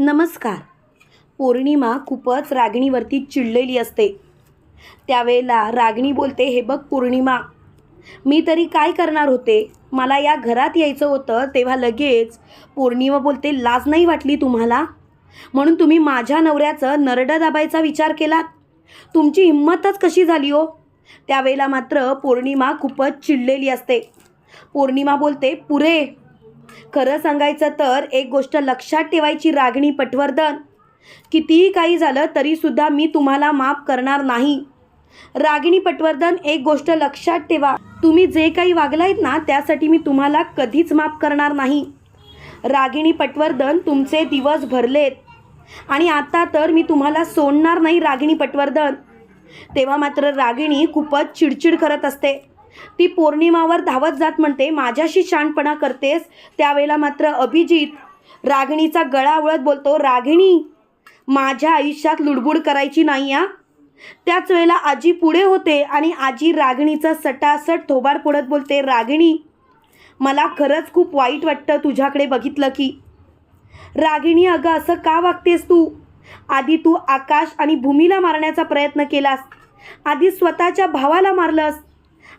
नमस्कार. पौर्णिमा खूपच रागिणीवरती चिडलेली असते. त्यावेळेला रागिणी बोलते हे बघ पौर्णिमा मी तरी काय करणार होते? मला या घरात यायचं होतं तेव्हा लगेच पौर्णिमा बोलते लाज नाही वाटली तुम्हाला? म्हणून तुम्ही माझ्या नवऱ्याचं नरडं दाबायचा विचार केलात? तुमची हिंमतच कशी झाली हो? त्यावेळेला मात्र पौर्णिमा खूपच चिडलेली असते. पौर्णिमा बोलते पुरे खरं सांगायचं तर एक गोष्ट लक्षात ठेवायची रागिणी पटवर्धन. कितीही काही झालं तरीसुद्धा मी तुम्हाला माफ करणार नाही. रागिणी पटवर्धन एक गोष्ट लक्षात ठेवा. तुम्ही जे काही वागलायत ना त्यासाठी मी तुम्हाला कधीच माफ करणार नाही. रागिणी पटवर्धन तुमचे दिवस भरलेत. आणि आता तर मी तुम्हाला सोडणार नाही रागिणी पटवर्धन. तेव्हा मात्र रागिणी खूपच चिडचिड करत असते. ती पौर्णिमावर धावत जात म्हणते माझ्याशी शानपणा करतेस. त्यावेळेला मात्र अभिजित रागिणीचा गळा आवळत बोलतो रागिणी माझ्या आयुष्यात लुडबुड करायची नाही या त्याच वेळेला आजी पुढे होते आणि आजी रागिणीचा सटासट थोबाड फोडत बोलते रागिणी मला खरंच खूप वाईट वाटतं तुझ्याकडे बघितलं की. रागिणी अगं असं का वागतेस तू? आधी तू आकाश आणि भूमीला मारण्याचा प्रयत्न केलास. आधी स्वतःच्या भावाला मारलंस.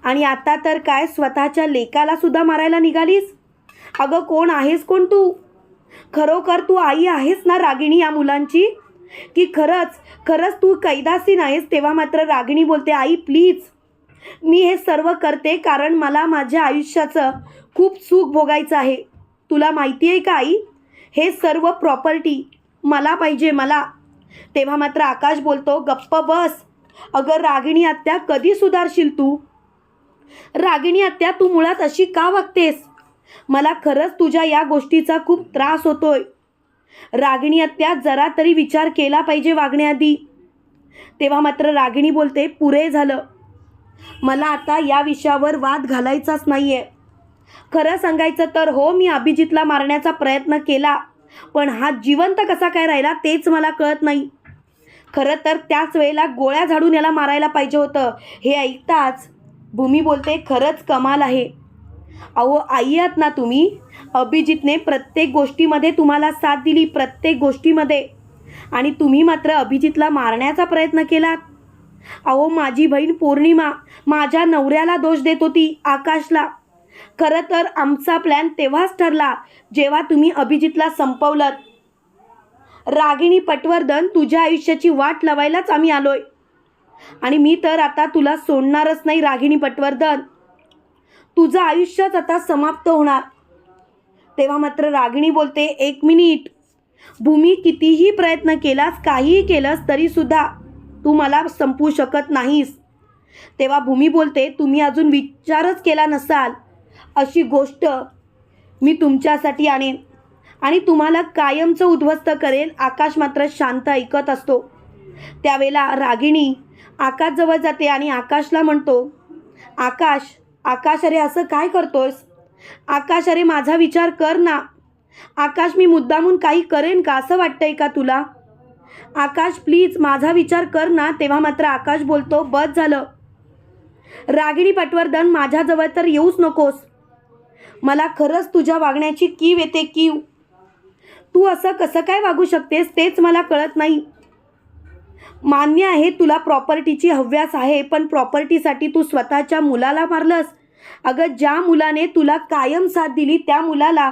आणि आता तर काय स्वतःच्या लेकाला सुद्धा मारायला निघालीस? अगं कोण आहेस कोण तू? खरोखर तू आई आहेस ना रागिणी या मुलांची? की खरंच खरंच तू कैदासी नाहीस? तेव्हा मात्र रागिणी बोलते आई प्लीज. मी हे सर्व करते कारण मला माझ्या आयुष्याचं खूप सुख भोगायचं आहे. तुला माहिती आहे का आई? हे सर्व प्रॉपर्टी मला पाहिजे मला. तेव्हा मात्र आकाश बोलतो गप्प बस. अगं रागिणी आत्या कधी सुधारशील तू? रागिणी आत्या तू मुळात अशी का वागतेस? मला खरंच तुझ्या या गोष्टीचा खूप त्रास होतोय. रागिणी आत्या जरा तरी विचार केला पाहिजे वागण्याआधी. तेव्हा मात्र रागिणी बोलते पुरे झालं. मला आता या विषयावर वाद घालायचाच नाही आहे खरं सांगायचं तर हो मी अभिजितला मारण्याचा प्रयत्न केला पण हा जिवंत कसा काय राहिला तेच मला कळत नाही. खरं तर त्याच वेळेला गोळ्या झाडून याला मारायला पाहिजे होतं. हे ऐकताच भूमी बोलते खरंच कमाल आहे. अहो आई आहात ना तुम्ही? अभिजितने प्रत्येक गोष्टीमध्ये तुम्हाला साथ दिली प्रत्येक गोष्टीमध्ये. आणि तुम्ही मात्र अभिजितला मारण्याचा प्रयत्न केलात. अहो माझी बहीण पौर्णिमा माझ्या नवऱ्याला दोष देत होती आकाशला. खरं तर आमचा प्लॅन तेव्हाच ठरला जेव्हा तुम्ही अभिजितला संपवलं रागिणी पटवर्धन तुझ्या आयुष्याची वाट लावायलाच आम्ही आलोय. आणि मी तर आता तुला सोडणारच नाही रागिणी पटवर्धन. तुझं आयुष्यच आता समाप्त होणार. तेव्हा मात्र रागिणी बोलते एक मिनिट. भूमी कितीही प्रयत्न केलास काहीही केलंस तरीसुद्धा तू मला संपू शकत नाहीस. तेव्हा भूमी बोलते तुम्ही अजून विचारच केला नसाल. अशी गोष्ट मी तुमच्यासाठी आणेन. आणि तुम्हाला कायमचं उद्ध्वस्त करेल आकाश मात्र शांत ऐकत असतो. त्यावेळेला रागिणी आकाशजवळ जाते आणि आकाशला म्हणतो आकाश आकाश अरे असं काय करतोस आकाश अरे माझा विचार कर ना. आकाश मी मुद्दामून काही करेन का? असं वाटतंय का तुला? आकाश प्लीज माझा विचार कर ना. तेव्हा मात्र आकाश बोलतो बस झालं. रागिणी पटवर्धन माझ्याजवळ तर येऊच नकोस. मला खरंच तुझ्या वागण्याची कीव येते कीव. तू असं कसं काय वागू शकतेस तेच मला कळत नाही. मान्य आहे तुला प्रॉपर्टीची हव्यास आहे पण प्रॉपर्टीसाठी तू स्वतःच्या मुलाला मारलंस. अगं ज्या मुलाने तुला कायम साथ दिली त्या मुलाला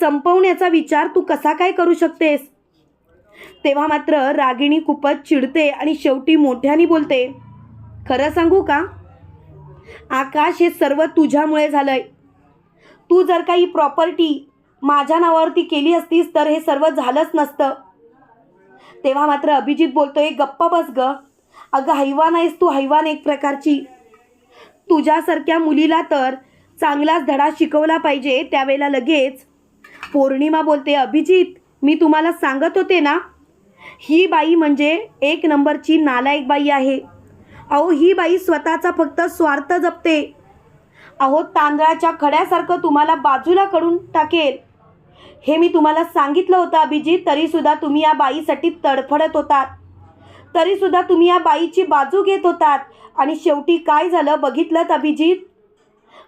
संपवण्याचा विचार तू कसा काय करू शकतेस? तेव्हा मात्र रागिणी खूपच चिडते आणि शेवटी मोठ्याने बोलते खरं सांगू का? आकाश हे सर्व तुझ्यामुळे झालंय. तू जर काही प्रॉपर्टी माझ्या नावावरती केली असतीस तर हे सर्व झालंच नसतं. तेव्हा मात्र अभिजित बोलतोय गप्पा बस ग. अगं हैवान आहेस तू हैवान एक प्रकारची. तुझ्यासारख्या मुलीला तर चांगलाच धडा शिकवला पाहिजे त्यावेळेला लगेच. पौर्णिमा बोलते अभिजित मी तुम्हाला सांगत होते ना ही बाई म्हणजे एक नंबरची नालायक बाई आहे. अहो ही बाई स्वतःचा फक्त स्वार्थ जपते. अहो तांदळाच्या खड्यासारखं तुम्हाला बाजूला कडून टाकेल. हे मी तुम्हाला सांगितलं होतं अभिजित. तरीसुद्धा तुम्ही या बाईसाठी तडफडत होतात. तरीसुद्धा तुम्ही या बाईची बाजू घेत होतात. आणि शेवटी काय झालं बघितलं अभिजित?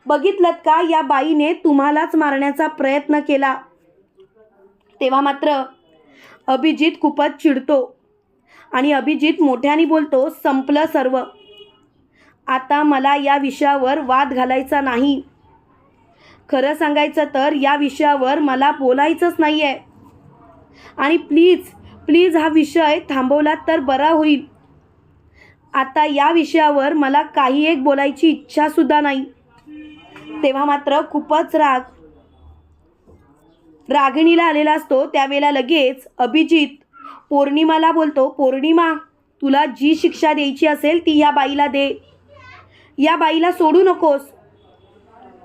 बघितलं का या बाईने तुम्हालाच मारण्याचा प्रयत्न केला? तेव्हा मात्र अभिजित खूपच चिडतो. आणि अभिजित मोठ्याने बोलतो संपलं सर्व. आता मला या विषयावर वाद घालायचा नाही. खरं सांगायचं तर या विषयावर मला बोलायचंच नाही आहे आणि प्लीज प्लीज हा विषय थांबवला तर बरा होईल. आता या विषयावर मला काही एक बोलायची इच्छासुद्धा नाही. तेव्हा मात्र खूपच राग रागिणीला आलेला असतो. त्यावेळेला लगेच अभिजित पौर्णिमाला बोलतो पौर्णिमा तुला जी शिक्षा द्यायची असेल ती या बाईला दे. या बाईला सोडू नकोस.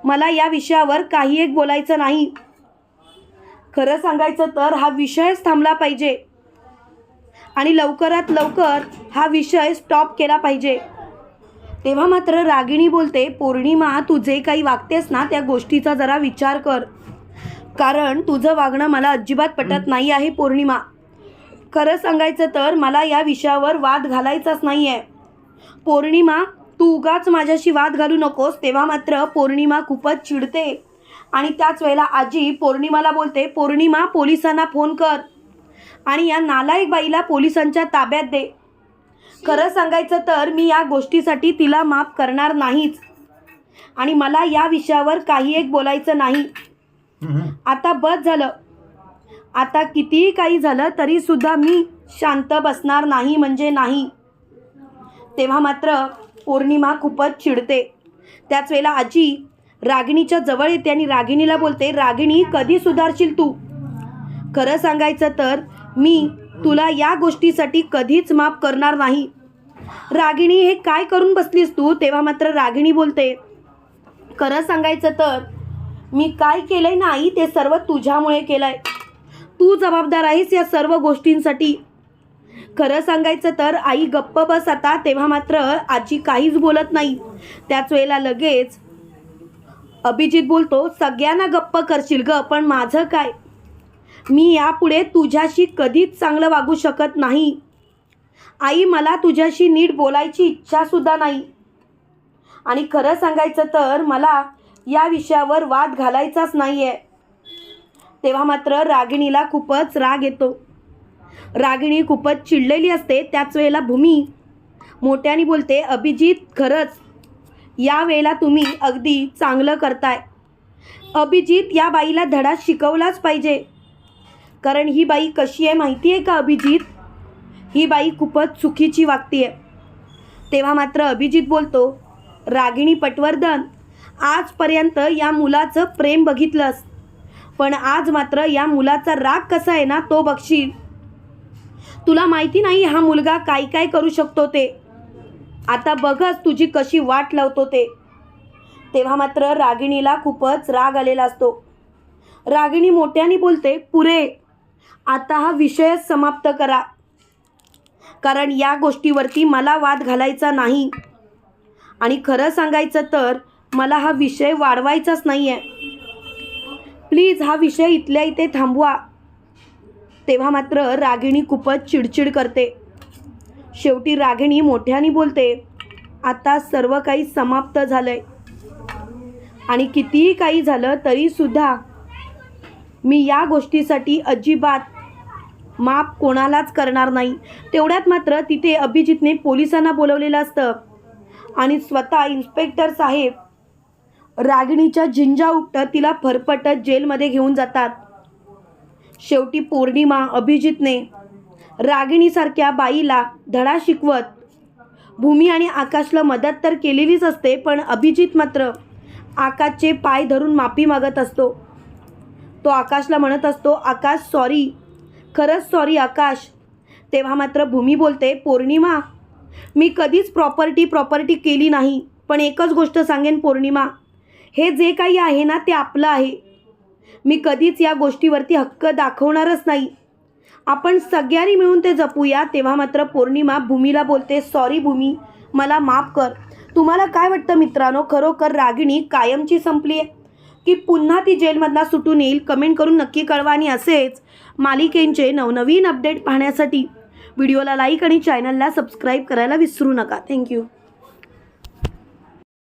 मला या विषयावर काही एक बोलायचं नाही. खरं सांगायचं तर हा विषयच थांबला पाहिजे. आणि लवकरात लवकर हा विषय स्टॉप केला पाहिजे. तेव्हा मात्र रागिणी बोलते पौर्णिमा तू जे काही वागतेस ना त्या गोष्टीचा जरा विचार कर. कारण तुझं वागणं मला अजिबात पटत नाही आहे पौर्णिमा. खरं सांगायचं तर मला या विषयावर वाद घालायचाच नाही आहे पौर्णिमा तू उगाच माझ्याशी वाद घालू नकोस तेव्हा मात्र पौर्णिमा खूपच चिडते. आणि त्याच वेळेला आजी पौर्णिमाला बोलते पौर्णिमा पोलिसांना फोन कर. आणि या नालायक बाईला पोलिसांच्या ताब्यात दे. खरं सांगायचं तर मी या गोष्टीसाठी तिला माफ करणार नाहीच. आणि मला या विषयावर काही एक बोलायचं नाही. आता बस झालं. आता कितीही काही झालं तरी सुद्धा मी शांत बसणार नाही म्हणजे नाही. तेव्हा मात्र पौर्णिमा खूपच चिडते. त्याच वेळेला आजी रागिणीच्या जवळ येते आणि रागिणीला बोलते रागिणी कधी सुधारशील तू? खरं सांगायचं तर मी तुला या गोष्टीसाठी कधीच माफ करणार नाही. रागिणी हे काय करून बसलीस तू? तेव्हा मात्र रागिणी बोलते खरं सांगायचं तर मी काय केलंय नाही ते सर्व तुझ्यामुळे केलंय. तू जबाबदार आहेस या सर्व गोष्टींसाठी. खरं सांगायचं तर आई गप्प बस आता तेव्हा मात्र आजी काहीच बोलत नाही. त्याच वेळेला लगेच अभिजित बोलतो सगळ्यांना गप्प करशील ग पण माझं काय? मी यापुढे तुझ्याशी कधीच चांगलं वागू शकत नाही. आई मला तुझ्याशी नीट बोलायची इच्छासुद्धा नाही. आणि खरं सांगायचं तर मला या विषयावर वाद घालायचाच नाही आहे तेव्हा मात्र रागिणीला खूपच राग येतो. रागिणी खूपच चिडलेली असते त्याच वेळेला भूमी मोठ्याने बोलते अभिजित खरंच या वेळेला तुम्ही अगदी चांगलं करताय. अभिजित या बाईला धडा शिकवलाच पाहिजे. कारण ही बाई कशी आहे माहिती आहे का अभिजित? ही बाई खूपच चुकीची आहे तेव्हा मात्र अभिजित बोलतो रागिणी पटवर्धन आजपर्यंत या मुलाचं प्रेम बघितलंस. पण आज मात्र या मुलाचा राग कसा आहे ना तो बघशील. तुला माहिती नाही हा मुलगा काय काय करू शकतो ते. आता बघच तुझी कशी वाट लावतो ते. तेव्हा मात्र रागिणीला खूपच राग आलेला असतो. रागिणी मोठ्याने बोलते पुरे आता हा विषय समाप्त करा. कारण या गोष्टीवरती मला वाद घालायचा नाही. आणि खरं सांगायचं तर मला हा विषय वाढवायचाच नाही आहे प्लीज हा विषय इथल्या इथे थांबवा. तेव्हा मात्र रागिणी खूपच चिडचिड करते. शेवटी रागिणी मोठ्याने बोलते आता सर्व काही समाप्त झालंय. आणि कितीही काही झालं तरीसुद्धा मी या गोष्टीसाठी अजिबात माफ कोणालाच करणार नाही. तेवढ्यात मात्र तिथे अभिजितने पोलिसांना बोलवलेलं असतं आणि स्वतः इन्स्पेक्टर साहेब रागिणीच्या झिंजा उपटत तिला फरफटत जेलमध्ये घेऊन जातात. शेवटी पौर्णिमा अभिजितने रागिणीसारख्या बाईला धडा शिकवत भूमी आणि आकाशला मदत तर केलेलीच असते पण अभिजित मात्र आकाशचे पाय धरून माफी मागत असतो. तो आकाशला म्हणत असतो आकाश सॉरी खरंच सॉरी आकाश. तेव्हा मात्र भूमी बोलते पौर्णिमा मी कधीच प्रॉपर्टी प्रॉपर्टी केली नाही पण एकच गोष्ट सांगेन पौर्णिमा. हे जे काही आहे ना ते आपलं आहे. मी कधीच या गोष्टीवरती हक्क दाखवणारच नाही. आपण सगळ्यांनी मिळून ते जपूया तेव्हा मात्र पौर्णिमा भूमीला बोलते सॉरी भूमी मला माफ कर. तुम्हाला काय वाटतं मित्रांनो? खरोखर रागिणी कायमची संपली आहे की पुन्हा ती जेलमधला सुटून येईल? कमेंट करून नक्की कळवा आणि असेच मालिकेंचे नवनवीन अपडेट पाहण्यासाठी. व्हिडिओला लाईक आणि चॅनलला सबस्क्राईब करायला विसरू नका. थँक्यू.